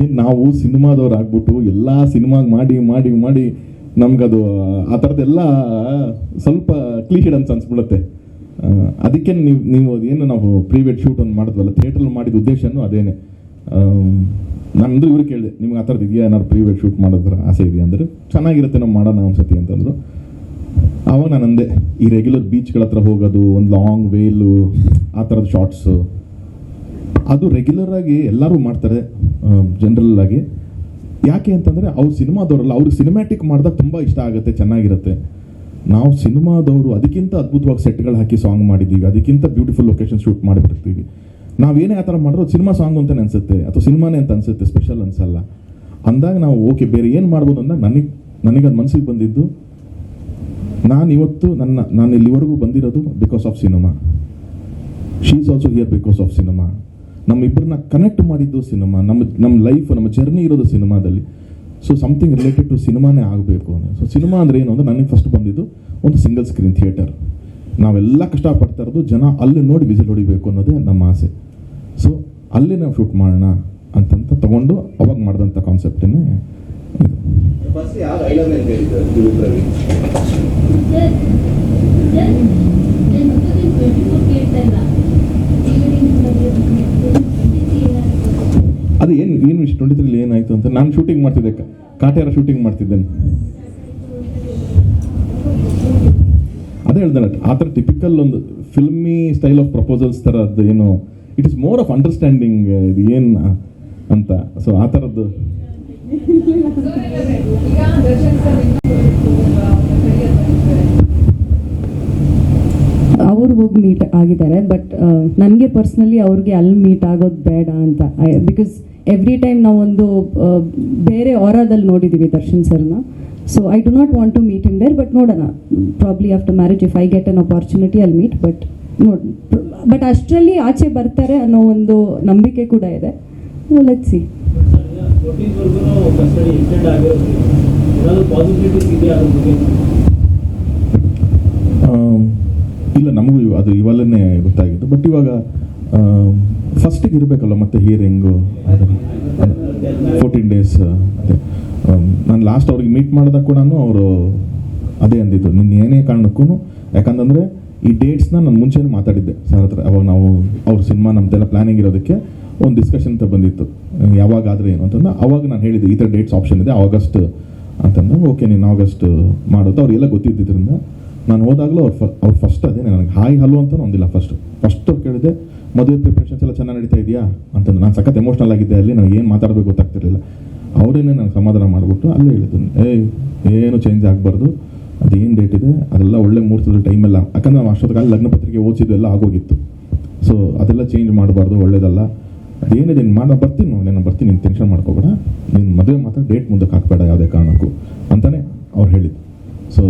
ಏನು ನಾವು ಸಿನಿಮಾದವ್ರು ಆಗ್ಬಿಟ್ಟು ಎಲ್ಲ ಸಿನಿಮಾಗೆ ಮಾಡಿ ಮಾಡಿ ಮಾಡಿ ನಮ್ಗದು, ಆ ಥರದ್ದೆಲ್ಲ ಸ್ವಲ್ಪ ಕ್ಲೀಶಿಡ್ ಅಂತ ಅನ್ಸ್ಬಿಡುತ್ತೆ. ಅದಕ್ಕೆ ನೀವು ನೀವು ಏನು ನಾವು ಪ್ರೈವೇಟ್ ಶೂಟ್ ಒಂದು ಮಾಡಿದ್ವಲ್ಲ ಥಿಯೇಟ್ರಲ್ಲಿ ಮಾಡಿದ ಉದ್ದೇಶನೂ ಅದೇನೆ. ನಂದು ಇವ್ರು ಕೇಳಿದೆ, ನಿಮ್ಗೆ ಆ ಥರದ್ದು ಇದೆಯಾ? ಏನಾದ್ರು ಪ್ರೈವೇಟ್ ಶೂಟ್ ಮಾಡೋದ್ರ ಆಸೆ ಇದೆಯಾ? ಅಂದರೆ, ಚೆನ್ನಾಗಿರುತ್ತೆ, ನಾವು ಮಾಡೋಣ ಒಂದ್ಸತಿ ಅಂತಂದ್ರು. ಅವಾಗ ನಾನು ಅಂದೆ ಈ ರೆಗ್ಯುಲರ್ ಬೀಚ್ಗಳ ಹತ್ರ ಹೋಗೋದು, ಒಂದು ಲಾಂಗ್ ವೇಲು ಆ ಥರದ ಶಾರ್ಟ್ಸು ಅದು ರೆಗ್ಯುಲರ್ ಆಗಿ ಎಲ್ಲರೂ ಮಾಡ್ತಾರೆ ಜನರಲ್ ಆಗಿ. ಯಾಕೆ ಅಂತಂದರೆ ಅವ್ರು ಸಿನಿಮಾದವರಲ್ಲ, ಅವ್ರಿಗೆ ಸಿನಿಮ್ಯಾಟಿಕ್ ಮಾಡಿದಾಗ ತುಂಬ ಇಷ್ಟ ಆಗುತ್ತೆ, ಚೆನ್ನಾಗಿರುತ್ತೆ. ನಾವು ಸಿನಿಮಾದವರು ಅದಕ್ಕಿಂತ ಅದ್ಭುತವಾಗಿ ಸೆಟ್ಗಳು ಹಾಕಿ ಸಾಂಗ್ ಮಾಡಿದ್ದೀವಿ ಅದಕ್ಕಿಂತ ಬ್ಯೂಟಿಫುಲ್ ಲೊಕೇಶನ್ ಶೂಟ್ ಮಾಡಿಬಿಡ್ತೀವಿ ನಾವೇನೇ ಆ ಥರ ಮಾಡಿದ್ರು ಸಿನಿಮಾ ಸಾಂಗ್ ಅಂತಲೇ ಅನಿಸುತ್ತೆ, ಅಥವಾ ಸಿನಿಮಾನೇ ಅಂತ ಅನ್ಸುತ್ತೆ ಸ್ಪೆಷಲ್ ಅನ್ಸಲ್ಲ. ಅಂದಾಗ ನಾವು, ಓಕೆ, ಬೇರೆ ಏನು ಮಾಡ್ಬೋದು ಅಂದಾಗ ನನಗೆ ನನಗೆ ಅದು ಮನಸ್ಸಿಗೆ ಬಂದಿದ್ದು ನಾನು ಇವತ್ತು ನನ್ನ ನಾನು ಇಲ್ಲಿವರೆಗೂ ಬಂದಿರೋದು because of cinema she is also here because of cinema ನಮ್ಮಿಬ್ಬರನ್ನ connect ಮಾಡಿದ್ದು ಸಿನಿಮಾ ನಮ್ಮ ನಮ್ಮ ಲೈಫ್ ನಮ್ಮ ಜರ್ನಿ ಇರೋದು ಸಿನಿಮಾದಲ್ಲಿ ಸೊ ಸಮಥಿಂಗ್ ರಿಲೇಟೆಡ್ ಟು ಸಿನಿಮಾನೇ ಆಗಬೇಕು. ಸೊ ಸಿನಿಮಾ ಅಂದರೆ ಏನು ಅಂದರೆ ನನಗೆ ಫಸ್ಟ್ ಬಂದಿದ್ದು ಒಂದು ಸಿಂಗಲ್ ಸ್ಕ್ರೀನ್ ಥಿಯೇಟರ್ ನಾವೆಲ್ಲ ಕಷ್ಟಪಡ್ತಾ ಇರೋದು ಜನ ಅಲ್ಲಿ ನೋಡಿ ವಿಸಿಲ್ ಹೊಡಿಬೇಕು ಅನ್ನೋದೇ ನಮ್ಮ ಆಸೆ. ಸೊ ಅಲ್ಲಿ ನಾವು ಶೂಟ್ ಮಾಡೋಣ ಅಂತಂತ ತಗೊಂಡು ಅವಾಗ ಮಾಡಿದಂಥ ಕಾನ್ಸೆಪ್ಟನ್ನೇ ಅದು ಏನು ಏನು ಇಷ್ಟು ಟ್ವೆಂಟಿ ತ್ರೀಲಿ ಏನಾಯಿತು ಅಂತ ನಾನು ಶೂಟಿಂಗ್ ಮಾಡ್ತಿದ್ದೆ. ಕಾಟೆಯರ ಶೂಟಿಂಗ್ ಮಾಡ್ತಿದ್ದೇನೆ. ಅದೇ ಹೇಳ್ದೆ ಆ ಥರ ಟಿಪಿಕಲ್ ಒಂದು ಫಿಲ್ಮಿ ಸ್ಟೈಲ್ ಆಫ್ ಪ್ರಪೋಸಲ್ಸ್ ಥರದ್ದು ಏನು it is more of understanding ಇದು ಏನು ಅಂತ. ಸೊ ಆ ಥರದ್ದು ಈಗ ದರ್ಶನ್ ಸರ್ ಅವ್ರು ಹೋಗಿ ಮೀಟ್ ಆಗಿದ್ದಾರೆ ಬಟ್ ನನಗೆ ಪರ್ಸ್ನಲಿ ಅವ್ರಿಗೆ ಅಲ್ಲಿ ಮೀಟ್ ಆಗೋದು ಬೇಡ ಅಂತ. ಬಿಕಾಸ್ ಎವ್ರಿ ಟೈಮ್ ನಾವೊಂದು ಬೇರೆ ಆರಾದಲ್ಲಿ ನೋಡಿದ್ದೀವಿ ದರ್ಶನ್ ಸರ್ನ. So I do not want to meet in there but ನೋಡೋಣ. Probably after marriage if I get an opportunity ಅಲ್ಲಿ ಮೀಟ್ ಬಟ್ ನೋಡಿ ಬಟ್ ಅಷ್ಟರಲ್ಲಿ ಆಚೆ ಬರ್ತಾರೆ ಅನ್ನೋ ಒಂದು ನಂಬಿಕೆ ಕೂಡ ಇದೆ. ಲೆಟ್ ಸಿ ಇಲ್ಲ, ನಮಗೂ ಅದು ಇವಾಗಲೇ ಗೊತ್ತಾಗಿತ್ತು ಬಟ್ ಇವಾಗ ಫಸ್ಟಿಗೆ ಇರಬೇಕಲ್ಲ ಮತ್ತೆ ಹಿಯರಿಂಗು ಫೋರ್ಟೀನ್ ಡೇಸ್ ನಾನು ಲಾಸ್ಟ್ ಅವ್ರಿಗೆ ಮೀಟ್ ಮಾಡಿದಾಗ ಕೂಡ ಅವರು ಅದೇ ಅಂದಿದ್ದು. ನಿನ್ನ ಏನೇ ಕಾರಣಕ್ಕೂ, ಯಾಕಂತಂದರೆ ಈ ಡೇಟ್ಸ್ನ ನಾನು ಮುಂಚೆನೇ ಮಾತಾಡಿದ್ದೆ. ಸರ್ ಹತ್ರ, ಅವಾಗ ನಾವು ಅವ್ರ ಸಿನಿಮಾ ನಮ್ದೆಲ್ಲ ಪ್ಲಾನಿಂಗ್ ಇರೋದಕ್ಕೆ ಒಂದು ಡಿಸ್ಕಷನ್ ಅಂತ ಬಂದಿತ್ತು. ಯಾವಾಗ ಆದರೆ ಏನು ಅಂತಂದ್ರೆ ಅವಾಗ ನಾನು ಹೇಳಿದ್ದೆ, ಈ ಥರ ಡೇಟ್ಸ್ ಆಪ್ಷನ್ ಇದೆ ಆಗಸ್ಟ್ ಅಂತಂದ್ರೆ ಓಕೆ ನೀನು ಆಗಸ್ಟ್ ಮಾಡೋದು ಅವ್ರಿಗೆಲ್ಲ ಗೊತ್ತಿದ್ದರಿಂದ ನಾನು ಹೋದಾಗಲೂ ಅವ್ರು ಅವ್ರು ಫಸ್ಟ್ ಅದೇ ನನಗೆ ಹಾಯ್ ಹಲೋ ಅಂತ ಒಂದಿಲ್ಲ ಫಸ್ಟ್ ಫಸ್ಟ್ ಅವ್ರು ಕೇಳಿದೆ, ಮದುವೆ ಪ್ರಿಪ್ರೇಷನ್ಸ್ ಎಲ್ಲ ಚೆನ್ನಾಗಿ ನಡೀತಾ ಇದೆಯಾ? ಅಂತಂದು. ನಾನು ಸಖತ್ ಎಮೋಷ್ನಲ್ ಆಗಿದ್ದೆ ಅಲ್ಲಿ, ನನಗೆ ಏನು ಮಾತಾಡಬೇಕು ಗೊತ್ತಾಗ್ತಿರಲಿಲ್ಲ. ಅವರೇನೆ ನನಗೆ ಸಮಾಧಾನ ಮಾಡಿಬಿಟ್ಟು ಅಲ್ಲೇ ಹೇಳಿದ್ದು. ಏಯ್ ಏನು ಚೇಂಜ್ ಆಗಬಾರ್ದು? ಅದೇನು ಡೇಟ್ ಇದೆ? ಅದೆಲ್ಲ ಒಳ್ಳೆ ಮುಹೂರ್ತದ ಟೈಮೆಲ್ಲ ಯಾಕಂದ್ರೆ ನಾವು ಅಷ್ಟೊತ್ತಿಗೆ ಲಗ್ನ ಪತ್ರಿಕೆ ಓದಿಸಿದ್ದು ಎಲ್ಲ ಆಗೋಗಿತ್ತು. ಸೊ ಅದೆಲ್ಲ ಚೇಂಜ್ ಮಾಡಬಾರ್ದು, ಒಳ್ಳೇದಲ್ಲ. ಅದೇನಿದೆ, ನೀನು ಮಾಡ ಬರ್ತೀನಿ ನಾನು ಬರ್ತೀನಿ, ನೀನು ಟೆನ್ಷನ್ ಮಾಡ್ಕೋಬೇಡ. ನೀನು ಮದುವೆ ಮಾತ್ರ ಡೇಟ್ ಮುಂದಕ್ಕೆ ಹಾಕಬೇಡ ಯಾವುದೇ ಕಾರಣಕ್ಕೂ ಅಂತಲೇ ಅವ್ರು ಹೇಳಿದ್ದು. ಸೊ